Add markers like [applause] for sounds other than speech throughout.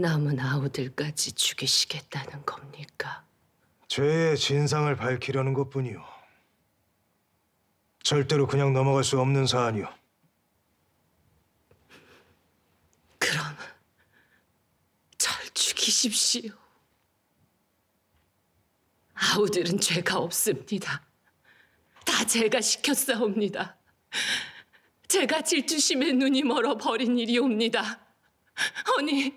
남은 아우들까지 죽이시겠다는 겁니까? 죄의 진상을 밝히려는 것뿐이요. 절대로 그냥 넘어갈 수 없는 사안이요. 그럼 절 죽이십시오. 아우들은 죄가 없습니다. 다 제가 시켰사옵니다. 제가 질투심에 눈이 멀어 버린 일이옵니다. 허니,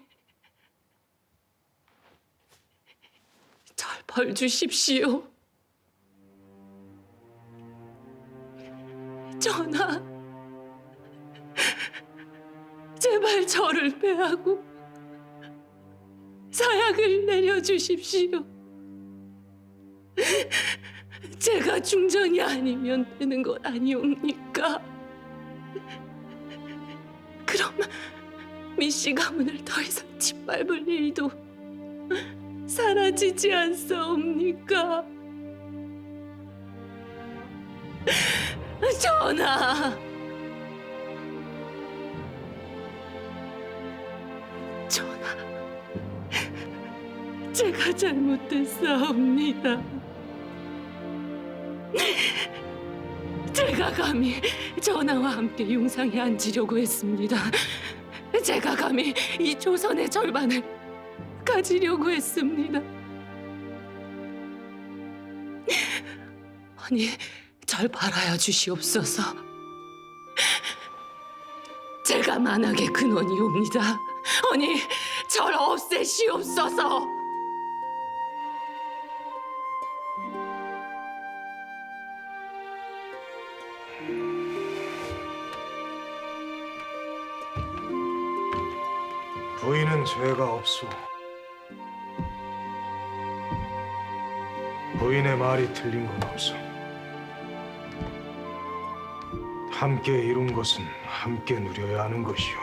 절 벌 주십시오. 전하, 제발 저를 빼하고 사약을 내려주십시오. 제가 중전이 아니면 되는 것 아니옵니까? 그럼 미씨 가문을 더 이상 짓밟을 일도 사라지지 않사옵니까? 전하! 전하, 제가 잘못했사옵니다. 제가 감히 전하와 함께 용상에 앉으려고 했습니다. 제가 감히 이 조선의 절반을 가지려고 했습니다. 아니, 절 바라야 주시옵소서. 제가 만악의 근원이옵니다. 아니, 절 없애시옵소서. 부인은 죄가 없소. 부인의 말이 틀린 건 없어. 함께 이룬 것은 함께 누려야 하는 것이오.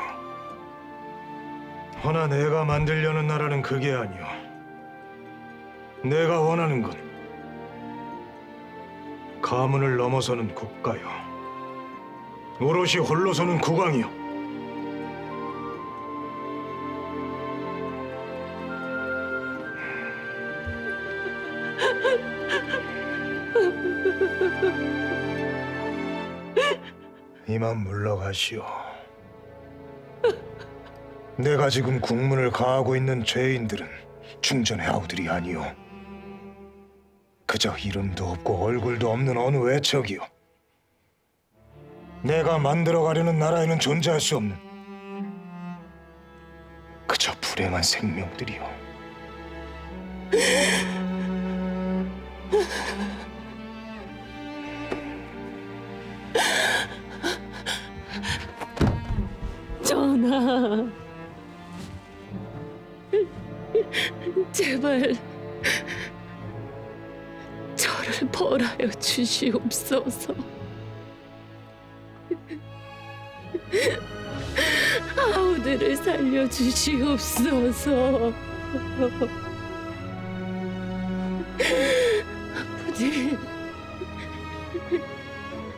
허나 내가 만들려는 나라는 그게 아니오. 내가 원하는 건 가문을 넘어서는 국가요. 오롯이 홀로서는 국왕이요. 이만 물러가시오. 내가 지금 국문을 가하고 있는 죄인들은 중전의 아우들이 아니오. 그저 이름도 없고 얼굴도 없는 어느 외척이오. 내가 만들어가려는 나라에는 존재할 수 없는 그저 불행한 생명들이오. [laughs] 제발 저를 벌하여 주시옵소서. 아우들을 살려 주시옵소서. 부디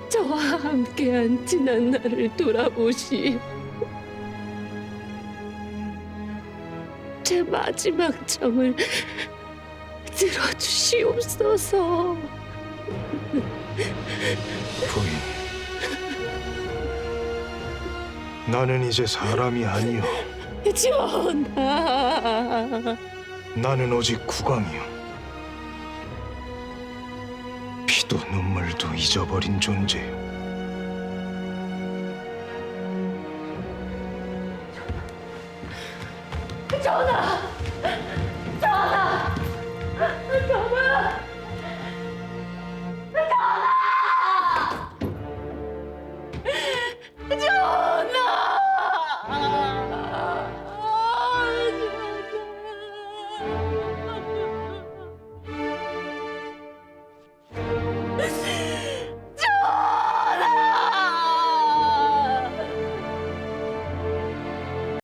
저와 함께한 지난 날을 돌아보시 제 마지막 정을 들어주시옵소서. 부인, 나는 이제 사람이 아니요. 전하, 나는 오직 국왕이요. 피도 눈물도 잊어버린 존재요. 等等